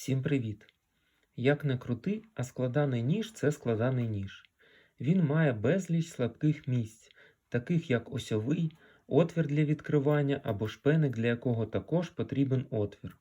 Всім привіт! Як не крути, а складаний ніж це складаний ніж. Він має безліч слабких місць, таких як осьовий, отвір для відкривання або шпеник, для якого також потрібен отвір,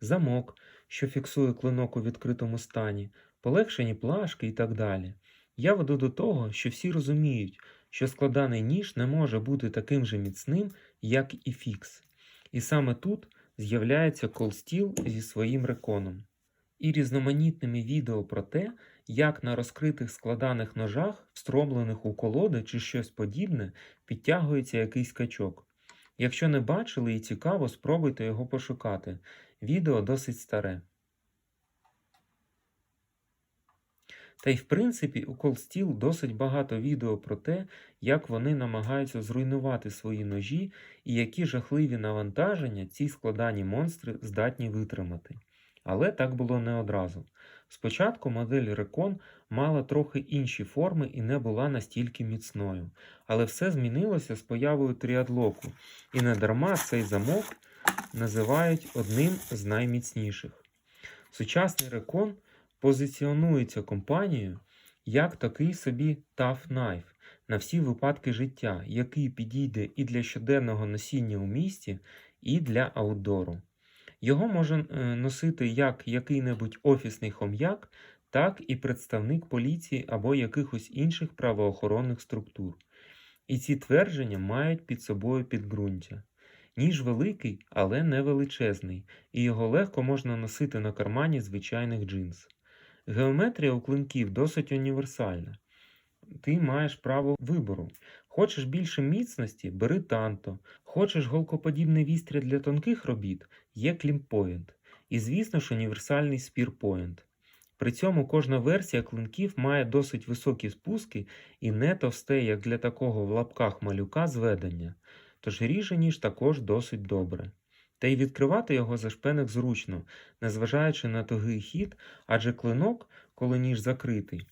замок, що фіксує клинок у відкритому стані, полегшені плашки і так далі. Я веду до того, що всі розуміють, що складаний ніж не може бути таким же міцним, як і фікс. І саме тут з'являється колстіл зі своїм реконом. І різноманітними відео про те, як на розкритих складаних ножах, встромлених у колоди чи щось подібне, підтягується якийсь качок. Якщо не бачили і цікаво, спробуйте його пошукати. Відео досить старе. Та й в принципі у Cold досить багато відео про те, як вони намагаються зруйнувати свої ножі і які жахливі навантаження ці складані монстри здатні витримати. Але так було не одразу. Спочатку модель Recon мала трохи інші форми і не була настільки міцною. Але все змінилося з появою тріадлоку, і недарма цей замок називають одним з найміцніших. Сучасний Recon позиціонується компанією як такий собі tough knife на всі випадки життя, який підійде і для щоденного носіння у місті, і для аутдору. Його може е, носити як який-небудь офісний хом'як, так і представник поліції або якихось інших правоохоронних структур. І ці твердження мають під собою підґрунтя. Ніж великий, але не величезний, і його легко можна носити на кармані звичайних джинс. Геометрія у клинків досить універсальна. Ти маєш право вибору. Хочеш більше міцності, бери танто. Хочеш голкоподібний вістря для тонких робіт, є клімпоінт. І, звісно ж, універсальний спірпоінт. При цьому кожна версія клинків має досить високі спуски і не товсте, як для такого в лапках малюка зведення, тож ріже ніж також досить добре. Та й відкривати його за шпеник зручно, незважаючи на тугий хід, адже клинок, коли ніж закритий,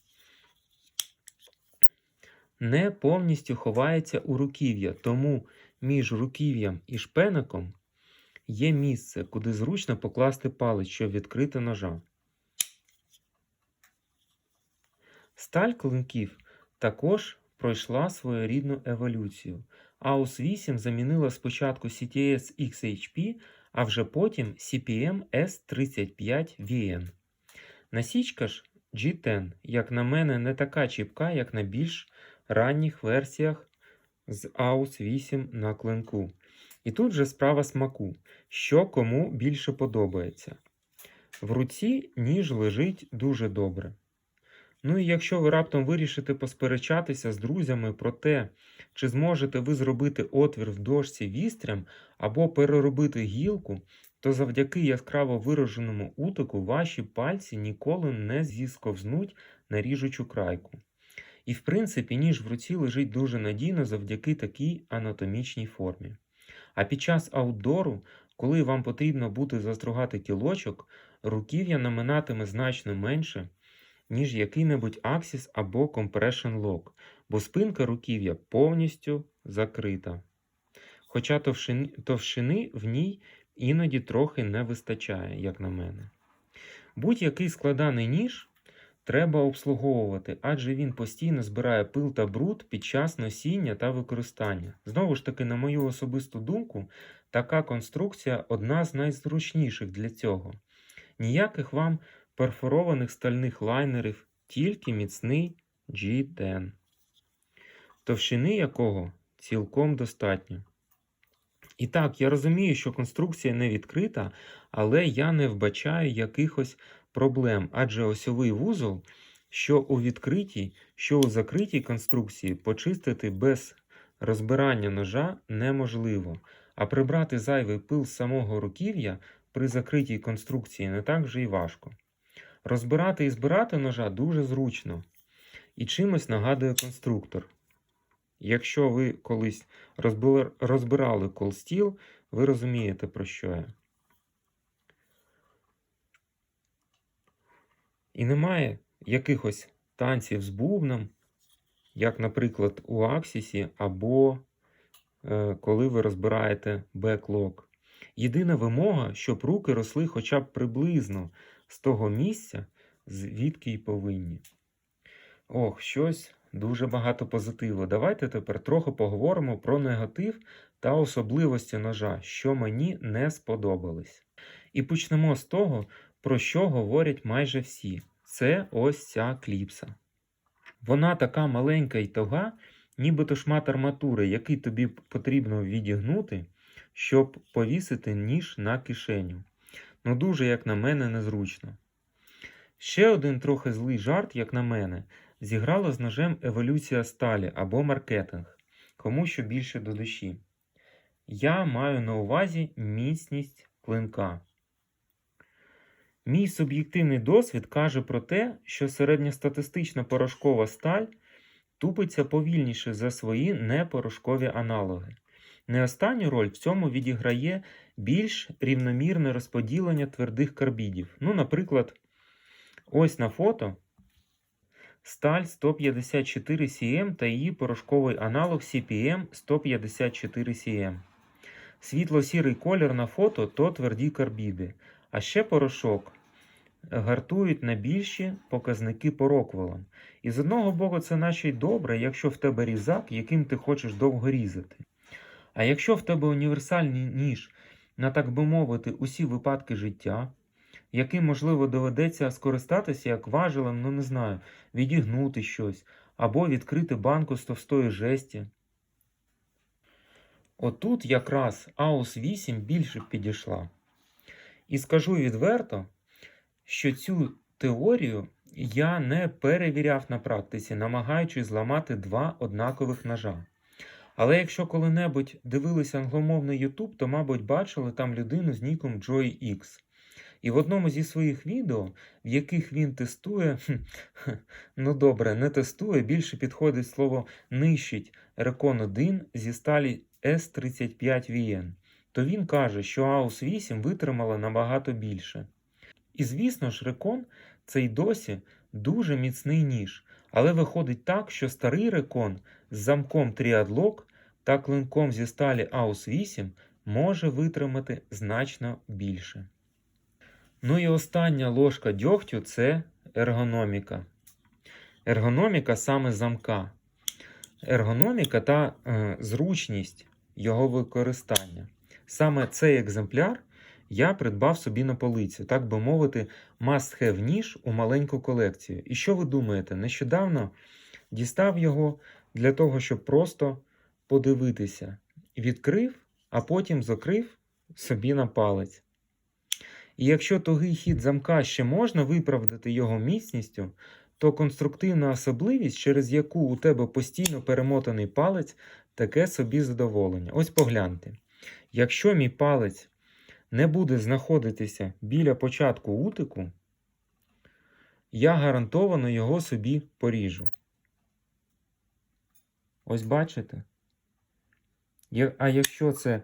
не повністю ховається у руків'я, тому між руків'ям і шпеником є місце, куди зручно покласти палець, щоб відкрити ножа. Сталь клинків також пройшла своєрідну еволюцію. AUS 8 замінила спочатку CTS XHP, а вже потім CPM S35VN. Насічка ж G10, як на мене, не така чіпка, як на більш ранніх версіях з AUS 8 на клинку. І тут же справа смаку, що кому більше подобається. В руці ніж лежить дуже добре. Ну і якщо ви раптом вирішите посперечатися з друзями про те, чи зможете ви зробити отвір в дошці вістрям або переробити гілку, то завдяки яскраво вираженому утику ваші пальці ніколи не зісковзнуть на ріжучу крайку. І в принципі, ніж в руці лежить дуже надійно завдяки такій анатомічній формі. А під час аутдору, коли вам потрібно буде застругати кілочок, руків'я наминатиме значно менше ніж який-небудь Axis або Compression Lock, бо спинка руків'я повністю закрита. Хоча товщини в ній іноді трохи не вистачає, як на мене. Будь-який складаний ніж треба обслуговувати, адже він постійно збирає пил та бруд під час носіння та використання. Знову ж таки, на мою особисту думку, така конструкція одна з найзручніших для цього. Ніяких вам перфорованих стальних лайнерів, тільки міцний G10, товщини якого цілком достатньо. І так, я розумію, що конструкція не відкрита, але я не вбачаю якихось проблем, адже осьовий вузол, що у відкритій, що у закритій конструкції почистити без розбирання ножа неможливо, а прибрати зайвий пил з самого руків'я при закритій конструкції не так вже й важко. Розбирати і збирати ножа дуже зручно і чимось нагадує конструктор. Якщо ви колись розбирали колстіл, ви розумієте, про що я. І немає якихось танців з бубном, як, наприклад, у Аксісі, або е, коли ви розбираєте беклок. Єдина вимога, щоб руки росли хоча б приблизно з того місця, звідки й повинні. Ох, щось дуже багато позитиву. Давайте тепер трохи поговоримо про негатив та особливості ножа, що мені не сподобались. І почнемо з того, про що говорять майже всі. Це ось ця кліпса. Вона така маленька і тога, нібито шмат арматури, який тобі потрібно відігнути, щоб повісити ніж на кишеню. Ну, дуже, як на мене, незручно. Ще один трохи злий жарт, як на мене, зіграла з ножем еволюція сталі або маркетинг, кому що більше до душі. Я маю на увазі міцність клинка. Мій суб'єктивний досвід каже про те, що середньостатистична порошкова сталь тупиться повільніше за свої непорошкові аналоги. Не останню роль в цьому відіграє більш рівномірне розподілення твердих карбідів. Ну, наприклад, ось на фото сталь 154 cm та її порошковий аналог CPM 154 cm. Світло-сірий колір на фото то тверді карбіди, а ще порошок гартують на більші показники по роквелам. І з одного боку, це наче й добре, якщо в тебе різак, яким ти хочеш довго різати. А якщо в тебе універсальний ніж на, так би мовити, усі випадки життя, яким, можливо, доведеться скористатися як важелем, ну не знаю, відігнути щось, або відкрити банку з товстої жесті. Отут якраз AUS 8 більше підійшла. І скажу відверто, що цю теорію я не перевіряв на практиці, намагаючись зламати два однакових ножа. Але якщо коли-небудь дивилися англомовний YouTube, то, мабуть, бачили там людину з ніком JoyX. І в одному зі своїх відео, в яких він тестує, ну добре, не тестує, більше підходить слово нищить Recon 1 зі сталі S35VN, то він каже, що AUS 8 витримала набагато більше. І звісно ж, Recon це й досі дуже міцний ніж, але виходить так, що старий Recon з замком Triadlock та клинком зі сталі AUS 8 може витримати значно більше. Ну і остання ложка дьогтю це ергономіка. Ергономіка саме замка. Ергономіка та е, зручність його використання. Саме цей екземпляр я придбав собі на полицю, так би мовити, must-have ніж у маленьку колекцію. І що ви думаєте? Нещодавно дістав його для того, щоб просто подивитися. Відкрив, а потім закрив собі на палець. І якщо тугий хід замка ще можна виправдати його міцністю, то конструктивна особливість, через яку у тебе постійно перемотаний палець, таке собі задоволення. Ось погляньте. Якщо мій палець не буде знаходитися біля початку утику, я гарантовано його собі поріжу. Ось бачите? А якщо це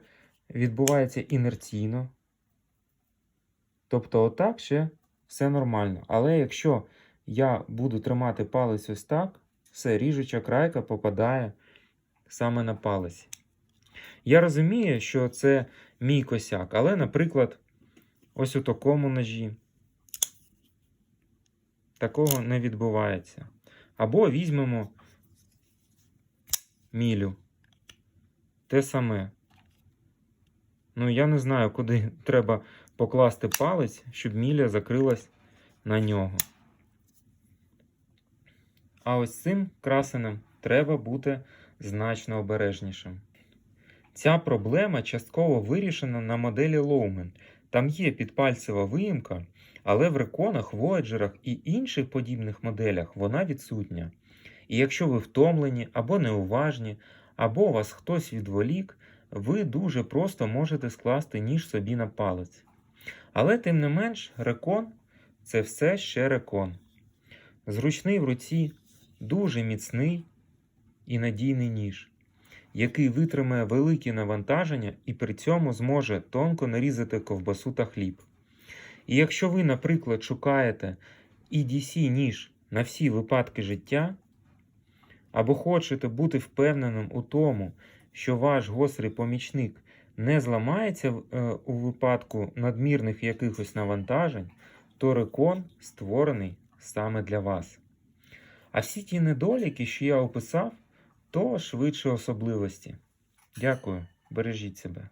відбувається інерційно, тобто отак ще все нормально. Але якщо я буду тримати палець ось так, все, ріжуча крайка попадає саме на палець. Я розумію, що це мій косяк, але, наприклад, ось у такому ножі такого не відбувається. Або візьмемо мілю. Те саме. Ну, я не знаю, куди треба покласти палець, щоб міля закрилась на нього. А ось цим красенем треба бути значно обережнішим. Ця проблема частково вирішена на моделі Lowman. Там є підпальцева виїмка, але в реконах, вояджерах і інших подібних моделях вона відсутня. І якщо ви втомлені або неуважні, або вас хтось відволік, ви дуже просто можете скласти ніж собі на палець. Але, тим не менш, рекон це все ще рекон. Зручний в руці, дуже міцний і надійний ніж, який витримає великі навантаження і при цьому зможе тонко нарізати ковбасу та хліб. І якщо ви, наприклад, шукаєте EDC ніж на всі випадки життя, або хочете бути впевненим у тому, що ваш гострий помічник не зламається е, у випадку надмірних якихось навантажень, Торикон створений саме для вас. А всі ті недоліки, що я описав, то швидше особливості. Дякую, бережіть себе.